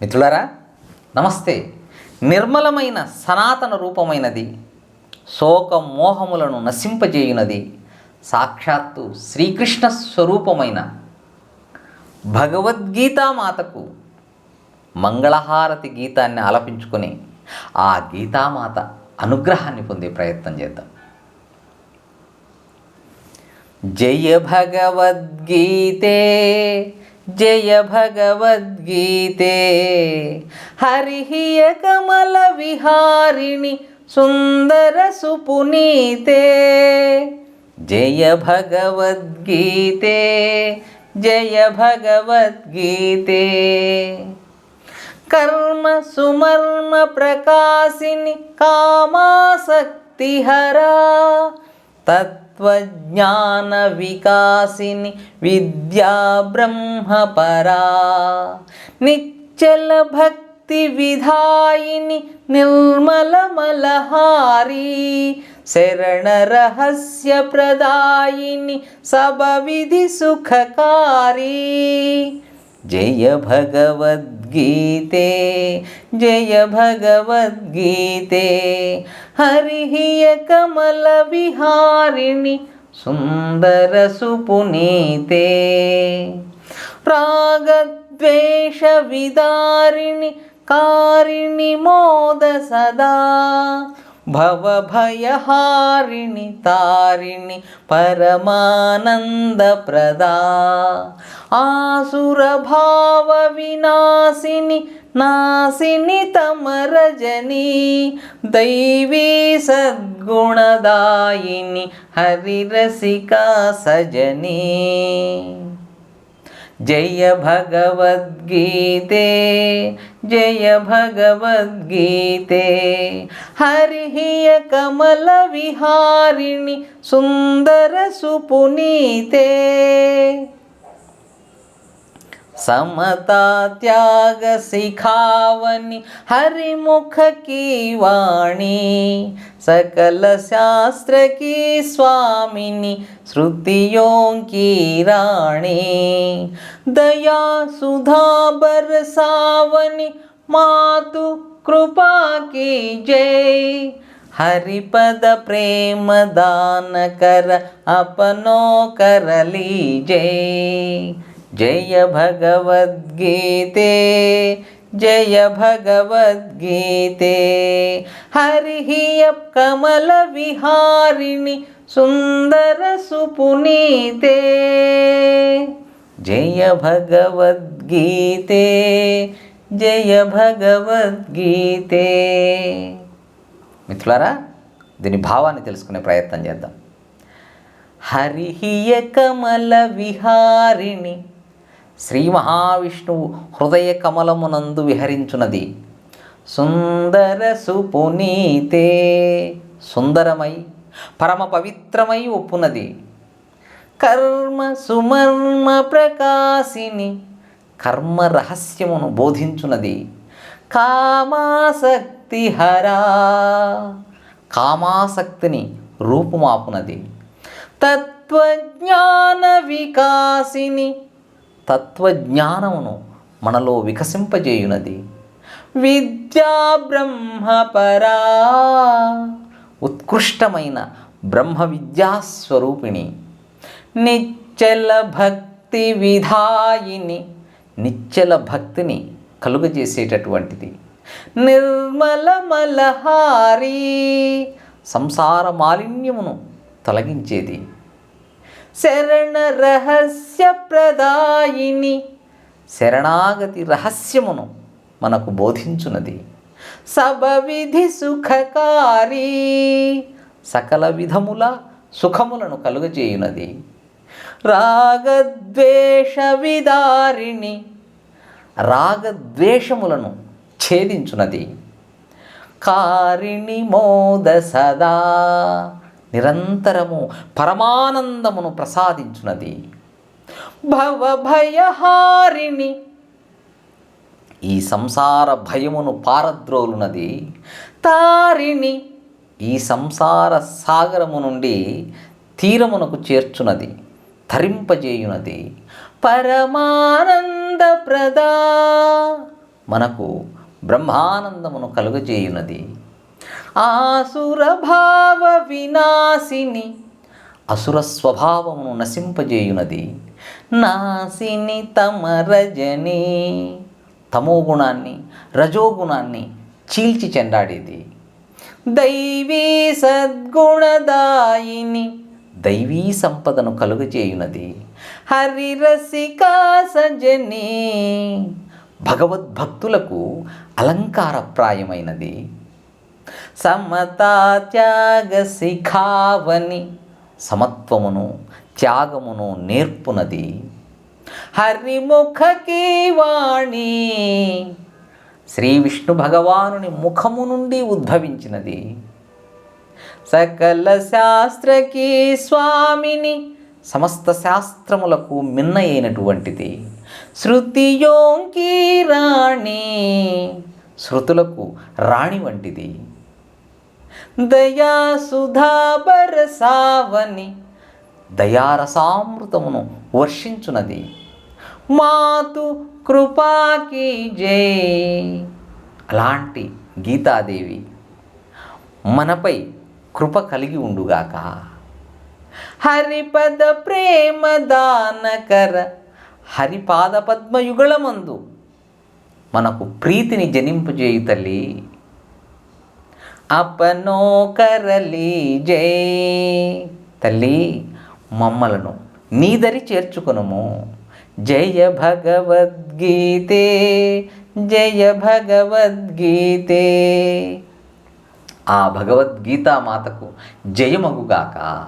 మిత్రులారా నమస్తే. నిర్మలమైన సనాతన రూపమైనది శోక మోహములను నశింపజేయునది సాక్షాత్తు శ్రీకృష్ణ స్వరూపమైన భగవద్గీతామాతకు మంగళహారతి గీతాన్ని ఆలపించుకొని ఆ గీతామాత అనుగ్రహాన్ని పొందే ప్రయత్నం చేద్దాం. జయ భగవద్గీతే జయ భగవద్గీతే హరిహియ కమల విహారిణి సుందర సుపునీతే జయ భగవద్గీతే జయ భగవద్గీతే కర్మ సుమర్మ ప్రకాశిని కామాసక్తిహరా తత్వజ్ఞాన వికాసిని విద్యా బ్రహ్మపరా నిశ్చల భక్తి విధాయిని నిర్మలమలహారీ శరణ రహస్య ప్రదాయిని సభ విధి సుఖకారీ జయ భగవద్గీతే భవభయహారిణి తారిణి పరమానందప్రదా ఆసురభావ వినాశిని నాశిని తమరజని దైవీ సద్గుణదాయిని హరిరసికా సజనీ जय भगवद्गीते जय भगवद्गीते। हरिय कमल विहारिणी सुंदर सुपुनीते। समता त्याग सिखावनी हरिमुख की वाणी, सकल शास्त्र की स्वामिनी, श्रुतियों की राणी। दया सुधा बरसावनी मातु कृपा की जय। हरिपद प्रेम दान कर, अपनो कर लीजे। जय भगवद्गीते जय भगवद्गीते। विहारिणि सुन्दर सुपुनीते। जय भगवद्गीते జయ భగవద్గీతే మిత్రులారా దీని భావాన్ని తెలుసుకునే ప్రయత్నం చేద్దాం హరిహియ కమల విహారిణి శ్రీ మహావిష్ణువు హృదయ కమలమునందు విహరించున్నది సుందర సుపునీతే సుందరమై పరమ పవిత్రమై ఒప్పునది కర్మ సుమర్మ ప్రకాశిని కర్మ రహస్యమును బోధించున్నది కామాసక్తి హరా కామాసక్తిని రూపుమాపునది. తత్వజ్ఞాన వికాసిని తత్వజ్ఞానమును మనలో వికసింపజేయునది. విద్యా బ్రహ్మపరా ఉత్కృష్టమైన బ్రహ్మ విద్యాస్వరూపిణి నిశ్చల భక్తి విధాయిని. నిశ్చల భక్తిని కలుగజేసేటటువంటిది. నిర్మలమలహారి సంసార మాలిన్యమును తొలగించేది. శరణ రహస్య ప్రదాయిని శరణాగతి రహస్యమును మనకు బోధించున్నది సబవిధి సుఖకారి సుఖకారీ సకల విధముల సుఖములను కలుగజేయునది. రాగద్వేష విదారిణి రాగద్వేషములను ఛేదించునది. కారిణి మోద సదా నిరంతరము పరమానందమును ప్రసాదించునది. భవభయహారిణి ఈ సంసార భయమును పారద్రోలునది. తారిణి ఈ సంసార సాగరము నుండి తీరమునకు చేర్చునది. తరింపజేయునది. పరమానందప్రదా మనకు బ్రహ్మానందమును కలుగజేయునది. ఆసురభావ వినాశిని అసుర స్వభావమును నశింపజేయునది. నాశిని తమరజని తమో గుణాన్ని రజోగుణాన్ని చీల్చి చెండాడేది. దైవీ సద్గుణదాయిని దైవీ సంపదను కలుగజేయునది. హరిరసికా సజని. భగవద్భక్తులకు అలంకారప్రాయమైనది. సమతా త్యాగ శిఖావని సమత్వమును త్యాగమును నేర్పునది. హరిముఖకి వాణి. శ్రీ విష్ణు భగవానుని ముఖము నుండి ఉద్భవించినది. సకల శాస్త్రకి స్వామిని సమస్త శాస్త్రములకు మిన్న అయినటువంటిది. శృతియోంకి రాణి శృతులకు రాణి వంటిది. దయా సుధాబర సావని దయారసామృతమును వర్షించునది. మాతు కృపాకి జై. అలాంటి గీతాదేవి మనపై కృప కలిగి ఉండుగాక. హరిపద ప్రేమ దానకర హరిపాద పద్మయుగళమందు మనకు ప్రీతిని జనింపజేయు తల్లి. అపనో కరలి జై. తల్లి మమ్మలను నీదరి చేర్చుకునము. జయ భగవద్గీతే జయ భగవద్గీతే. ఆ భగవద్గీతా మాతకు జయమగుగాక.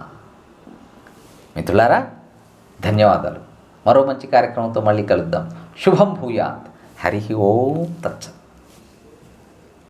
మిత్రులారా ధన్యవాదాలు. మరో మంచి కార్యక్రమంతో మళ్ళీ కలుద్దాం. శుభం భూయాత్. హరి ఓం తచ్చత్